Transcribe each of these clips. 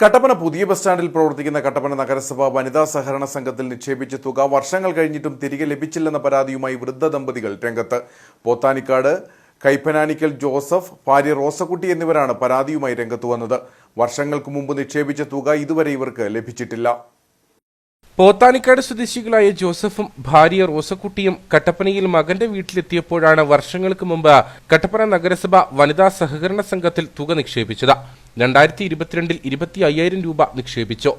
കട്ടപ്പന പുതിയ ബസ് സ്റ്റാൻഡിൽ പ്രവർത്തിക്കുന്ന കട്ടപ്പന നഗരസഭ വനിതാ സഹകരണ സംഘത്തിൽ നിക്ഷേപിച്ച തുക വർഷങ്ങൾ കഴിഞ്ഞിട്ടും തിരികെ ലഭിച്ചില്ലെന്ന പരാതിയുമായി വൃദ്ധ ദമ്പതികൾ രംഗത്ത്. പോത്താനിക്കാട് കൈപ്പനാനിക്കൽ ജോസഫ് ഭാര്യ റോസക്കുട്ടി എന്നിവരാണ് പരാതിയുമായി രംഗത്ത് വന്നത്. വർഷങ്ങൾക്ക് മുമ്പ് നിക്ഷേപിച്ച തുക ഇതുവരെ ഇവർക്ക് ലഭിച്ചിട്ടില്ല. പോത്താനിക്കാട് സ്വദേശികളായ ജോസഫും ഭാര്യ റോസക്കുട്ടിയും കട്ടപ്പനയിൽ മകന്റെ വീട്ടിലെത്തിയപ്പോഴാണ് വർഷങ്ങൾക്ക് മുമ്പ് കട്ടപ്പന നഗരസഭ വനിതാ സഹകരണ സംഘത്തിൽ തുക നിക്ഷേപിച്ചത്. രണ്ടായിരത്തി ഇരുപത്തിരണ്ടിൽ ഇരുപത്തി അയ്യായിരം രൂപ നിക്ഷേപിച്ചു.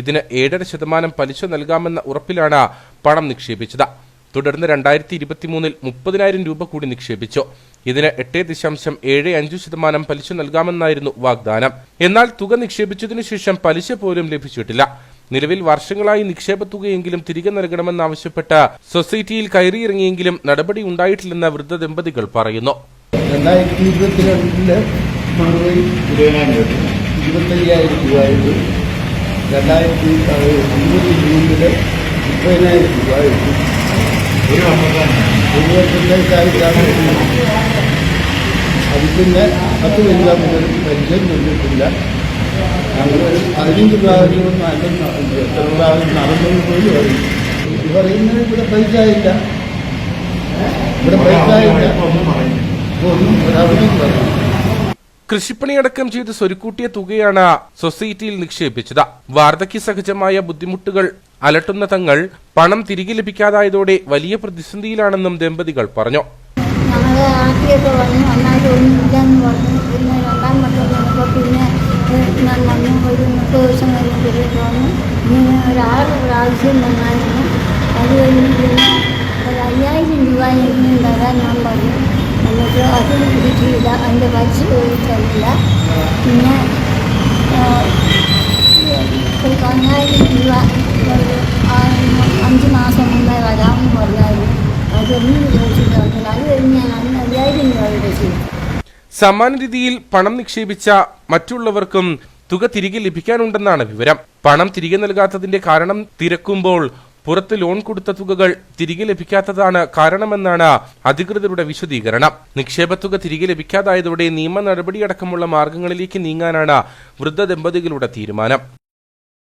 ഇതിന് ഏഴര ശതമാനം പലിശ നൽകാമെന്ന ഉറപ്പിലാണ് പണം നിക്ഷേപിച്ചത്. തുടർന്ന് രണ്ടായിരത്തി ഇരുപത്തിമൂന്നിൽ മുപ്പതിനായിരം രൂപ കൂടി നിക്ഷേപിച്ചു. ഇതിന് എട്ട് ദശാംശം ഏഴ് അഞ്ച് ശതമാനം പലിശ നൽകാമെന്നായിരുന്നു വാഗ്ദാനം. എന്നാൽ തുക നിക്ഷേപിച്ചതിനു ശേഷം പലിശ പോലും ലഭിച്ചിട്ടില്ല. നിലവിൽ വർഷങ്ങളായി നിക്ഷേപത്തുകയെങ്കിലും തിരികെ നൽകണമെന്നാവശ്യപ്പെട്ട് സൊസൈറ്റിയിൽ കയറിയിറങ്ങിയെങ്കിലും നടപടി ഉണ്ടായിട്ടില്ലെന്ന് വൃദ്ധ ദമ്പതികൾ പറയുന്നു. രണ്ടായിരത്തി ഇരുപത്തിരണ്ടിൽ ഇരുപത്തയ്യായിരം രൂപയായിട്ട് രണ്ടായിരത്തി ഇരുപത്തി മൂന്നിൽ മുപ്പതിനായിരം രൂപയായിട്ട് ഒരു വർഷത്തേക്കായിട്ടാണ് അത്. പിന്നെ പത്ത് മുതൽ പെൻഷൻ നൽകിയിട്ടില്ല ഞങ്ങൾ ഒരു പതിനഞ്ച് എത്ര പ്രാവശ്യം നടന്നു പോലും അറിയും ഇത് പറയുന്നത് ഇവിടെ പൈസ ഇല്ല ഇവിടെ പൈസ ഇല്ല ഒന്നും ഒരവധി പറയും കൃഷിപ്പണിയടക്കം ചെയ്ത് സ്വരുക്കൂട്ടിയ തുകയാണ് സൊസൈറ്റിയിൽ നിക്ഷേപിച്ചത്. വാർദ്ധക്യ സഹജമായ ബുദ്ധിമുട്ടുകൾ അലട്ടുന്ന തങ്ങൾ പണം തിരികെ ലഭിക്കാതായതോടെ വലിയ പ്രതിസന്ധിയിലാണെന്നും ദമ്പതികൾ പറഞ്ഞു. പറഞ്ഞു പിന്നെ രണ്ടാം പിന്നെ വന്നു ഒരു മുപ്പത് ദിവസം കഴിയുമ്പോഴേക്ക് വന്നു ഇങ്ങനെ ഒരാറ് പ്രാവശ്യം വന്നായിരുന്നു അത് കഴിഞ്ഞ് പിന്നെ ഒരു അയ്യായിരം രൂപ എങ്കിലും തരാൻ ഞാൻ പറഞ്ഞു എന്നിട്ട് അത് കിട്ടിയില്ല അതിന്റെ പൈസ പോയിട്ടില്ല പിന്നെ ആ, ഒരു പതിനായിരം രൂപ ഒരു ആ- അഞ്ച് മാസം മുമ്പേ വരാമെന്ന് പറഞ്ഞായിരുന്നു അതൊന്നും ചോദിച്ചിട്ടുണ്ട് അത് കഴിഞ്ഞ് ഞാൻ അന്ന് അയ്യായിരം രൂപയുടെ ചെയ്തു സമാന പണം നിക്ഷേപിച്ച മറ്റുള്ളവർക്കും തുക തിരികെ ലഭിക്കാനുണ്ടെന്നാണ് വിവരം. പണം തിരികെ നൽകാത്തതിന്റെ കാരണം തിരക്കുമ്പോൾ പുറത്ത് ലോൺ കൊടുത്ത തുകകൾ തിരികെ ലഭിക്കാത്തതാണ് കാരണമെന്നാണ് അധികൃതരുടെ വിശദീകരണം. നിക്ഷേപത്തുക തിരികെ ലഭിക്കാതായതോടെ നിയമ നടപടിയടക്കമുള്ള മാർഗങ്ങളിലേക്ക് നീങ്ങാനാണ് വൃദ്ധ ദമ്പതികളുടെ തീരുമാനം.